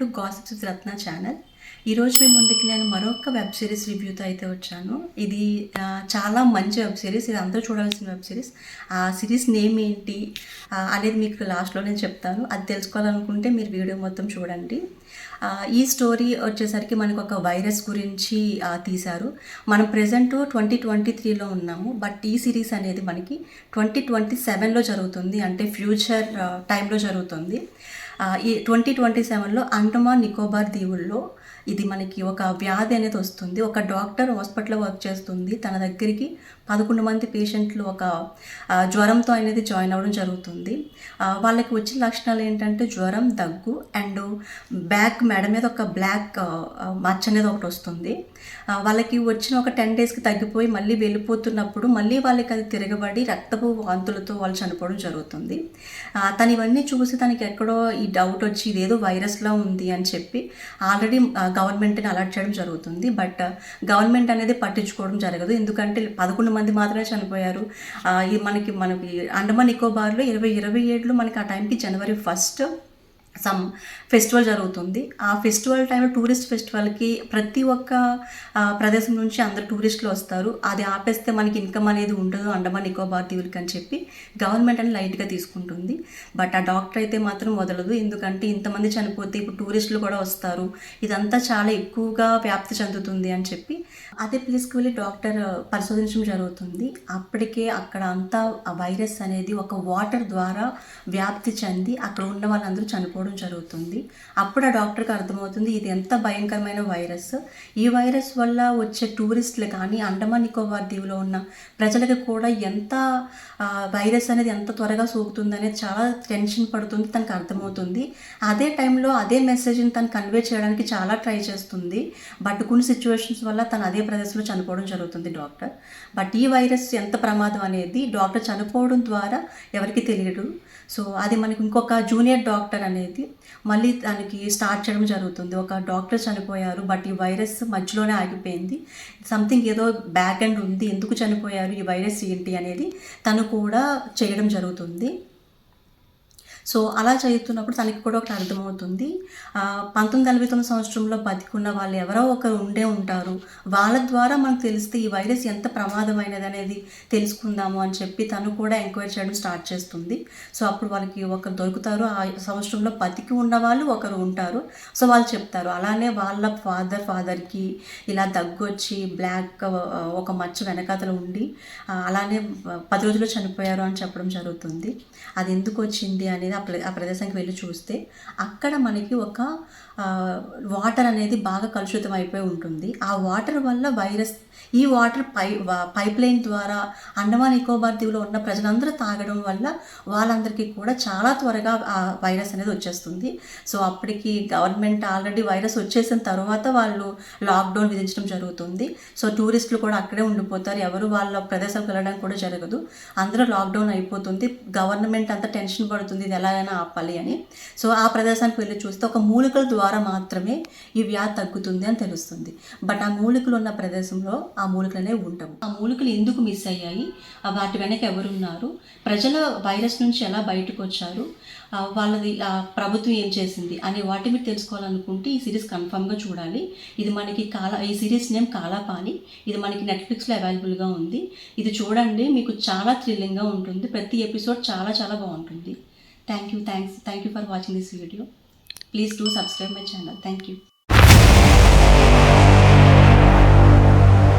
To gossips with Ratna channel ఈరోజు మీ ముందుకి నేను మరొక వెబ్ సిరీస్ రివ్యూతో అయితే వచ్చాను ఇది చాలా మంచి వెబ్ సిరీస్ ఇది అందరూ చూడాల్సిన వెబ్ సిరీస్ ఆ సిరీస్ నేమ్ ఏంటి అనేది మీకు లాస్ట్లో నేను చెప్తాను అది తెలుసుకోవాలనుకుంటే మీరు వీడియో మొత్తం చూడండి ఈ స్టోరీ వచ్చేసరికి మనకు ఒక వైరస్ గురించి తీశారు మనం ప్రజెంట్ ట్వంటీ ట్వంటీ త్రీలో ఉన్నాము బట్ ఈ సిరీస్ అనేది మనకి ట్వంటీ ట్వంటీ సెవెన్లో జరుగుతుంది అంటే ఫ్యూచర్ టైంలో జరుగుతుంది ఈ ట్వంటీ ట్వంటీ సెవెన్లో అండమాన్ నికోబార్ దీవుల్లో ఇది మనకి ఒక వ్యాధి అనేది వస్తుంది ఒక డాక్టర్ హాస్పిటల్లో వర్క్ చేస్తుంది తన దగ్గరికి పదకొండు మంది పేషెంట్లు ఒక జ్వరంతో అనేది జాయిన్ అవ్వడం జరుగుతుంది వాళ్ళకి వచ్చిన లక్షణాలు ఏంటంటే జ్వరం దగ్గు అండ్ బ్యాక్ మెడ మీద ఒక బ్లాక్ మచ్చ అనేది ఒకటి వస్తుంది వాళ్ళకి వచ్చిన ఒక టెన్ డేస్కి తగ్గిపోయి మళ్ళీ వెళ్ళిపోతున్నప్పుడు మళ్ళీ వాళ్ళకి అది తిరగబడి రక్తపు వాంతులతో వాళ్ళు చనిపోవడం జరుగుతుంది తను ఇవన్నీ చూసి తనకి ఎక్కడో ఈ డౌట్ వచ్చి ఇదేదో వైరస్లో ఉంది అని చెప్పి ఆల్రెడీ గవర్నమెంట్ని అలర్ట్ చేయడం జరుగుతుంది బట్ గవర్నమెంట్ అనేది పట్టించుకోవడం జరగదు ఎందుకంటే పదకొండు మంది మాత్రమే చనిపోయారు మనకి మనకి అండమాన్ నికోబార్లో ఇరవై ఇరవై ఏడులో మనకి ఆ టైంకి జనవరి ఫస్ట్ సమ్ ఫెస్టివల్ జరుగుతుంది ఆ ఫెస్టివల్ టైంలో టూరిస్ట్ ఫెస్టివల్కి ప్రతి ఒక్క ప్రదేశం నుంచి అందరు టూరిస్టులు వస్తారు అది ఆపేస్తే మనకి ఇన్కమ్ అనేది ఉండదు అండమాన్ నికోబార్ దీవులకి అని చెప్పి గవర్నమెంట్ అని లైట్గా తీసుకుంటుంది బట్ ఆ డాక్టర్ అయితే మాత్రం వదలదు ఎందుకంటే ఇంతమంది చనిపోతే ఇప్పుడు టూరిస్టులు కూడా వస్తారు ఇదంతా చాలా ఎక్కువగా వ్యాప్తి చెందుతుంది అని చెప్పి అదే ప్లేస్కి వెళ్ళి డాక్టర్ పరిశోధించడం జరుగుతుంది అప్పటికే అక్కడ అంతా ఆ వైరస్ అనేది ఒక వాటర్ ద్వారా వ్యాప్తి చెంది అక్కడ ఉన్న వాళ్ళందరూ చనిపో చనిపోవడం జరుగుతుంది అప్పుడు ఆ డాక్టర్కి అర్థమవుతుంది ఇది ఎంత భయంకరమైన వైరస్ ఈ వైరస్ వల్ల వచ్చే టూరిస్టులు కానీ అండమాన్ నికోబార్ దీవులో ఉన్న ప్రజలకు కూడా ఎంత వైరస్ అనేది ఎంత త్వరగా సోకుతుంది అనేది చాలా టెన్షన్ పడుతుంది తనకు అర్థమవుతుంది అదే టైంలో అదే మెసేజ్ని తను కన్వే చేయడానికి చాలా ట్రై చేస్తుంది బట్ కొన్ని సిచ్యువేషన్స్ వల్ల తను అదే ప్రదేశంలో చనిపోవడం జరుగుతుంది డాక్టర్ బట్ ఈ వైరస్ ఎంత ప్రమాదం అనేది డాక్టర్ చనిపోవడం ద్వారా ఎవరికి తెలియదు సో అది మనకి ఇంకొక జూనియర్ డాక్టర్ అనేది అనేది మళ్ళీ దానికి స్టార్ట్ చేయడం జరుగుతుంది ఒక డాక్టర్ చనిపోయారు బట్ ఈ వైరస్ మధ్యలోనే ఆగిపోయింది సంథింగ్ ఏదో బ్యాక్ అండ్ ఉంది ఎందుకు చనిపోయారు ఈ వైరస్ ఏంటి అనేది తను కూడా చేయడం జరుగుతుంది సో అలా చదువుతున్నప్పుడు తనకి కూడా ఒకటి అర్థమవుతుంది పంతొమ్మిది నలభై తొమ్మిది సంవత్సరంలో బతికున్న వాళ్ళు ఎవరో ఒకరు ఉండే ఉంటారు వాళ్ళ ద్వారా మనకు తెలిస్తే ఈ వైరస్ ఎంత ప్రమాదమైనది అనేది తెలుసుకుందాము అని చెప్పి తను కూడా ఎంక్వైరీ చేయడం స్టార్ట్ చేస్తుంది సో అప్పుడు వాళ్ళకి ఒకరు దొరుకుతారు ఆ సంవత్సరంలో బతికి ఉన్న వాళ్ళు ఒకరు ఉంటారు సో వాళ్ళు చెప్తారు అలానే వాళ్ళ ఫాదర్ ఫాదర్కి ఇలా దగ్గు వచ్చి బ్లాక్ ఒక మచ్చ వెనకాతలు ఉండి అలానే పది రోజులు చనిపోయారు అని చెప్పడం జరుగుతుంది అది ఎందుకు వచ్చింది అనేది ఆ ప్రదేశానికి వెళ్ళి చూస్తే అక్కడ మనకి ఒక వాటర్ అనేది బాగా కలుషితం అయిపోయి ఉంటుంది ఆ వాటర్ వల్ల వైరస్ ఈ వాటర్ పై పైప్ లైన్ ద్వారా అండమాన్ నికోబార్ దీవులో ఉన్న ప్రజలందరూ తాగడం వల్ల వాళ్ళందరికీ కూడా చాలా త్వరగా ఆ వైరస్ అనేది వచ్చేస్తుంది సో అప్పటికి గవర్నమెంట్ ఆల్రెడీ వైరస్ వచ్చేసిన తర్వాత వాళ్ళు లాక్డౌన్ విధించడం జరుగుతుంది సో టూరిస్టులు కూడా అక్కడే ఉండిపోతారు ఎవరు వాళ్ళ ప్రదేశాలకు వెళ్ళడం కూడా జరగదు అందరూ లాక్డౌన్ అయిపోతుంది గవర్నమెంట్ అంతా టెన్షన్ పడుతుంది ఇది ఎలాగైనా ఆపాలి అని సో ఆ ప్రదేశానికి వెళ్ళి చూస్తే ఒక మూలికల ద్వారా మాత్రమే ఈ వ్యాధి తగ్గుతుంది అని తెలుస్తుంది బట్ ఆ మూలికలు ఉన్న ప్రదేశంలో ఆ మూలికలనే ఉండవు ఆ మూలికలు ఎందుకు మిస్ అయ్యాయి వాటి వెనక ఎవరున్నారు ప్రజల వైరస్ నుంచి ఎలా బయటకు వచ్చారు వాళ్ళది ప్రభుత్వం ఏం చేసింది అనే వాటి మీద తెలుసుకోవాలనుకుంటే ఈ సిరీస్ కన్ఫామ్గా చూడాలి ఇది మనకి కాలా ఈ సిరీస్ నేమ్ కాలాపాని ఇది మనకి నెట్ఫ్లిక్స్లో అవైలబుల్గా ఉంది ఇది చూడండి మీకు చాలా థ్రిల్లింగ్గా ఉంటుంది ప్రతి ఎపిసోడ్ చాలా చాలా బాగుంటుంది Thank you. Thanks. Thank you for watching this video. Please do subscribe my channel. Thank you.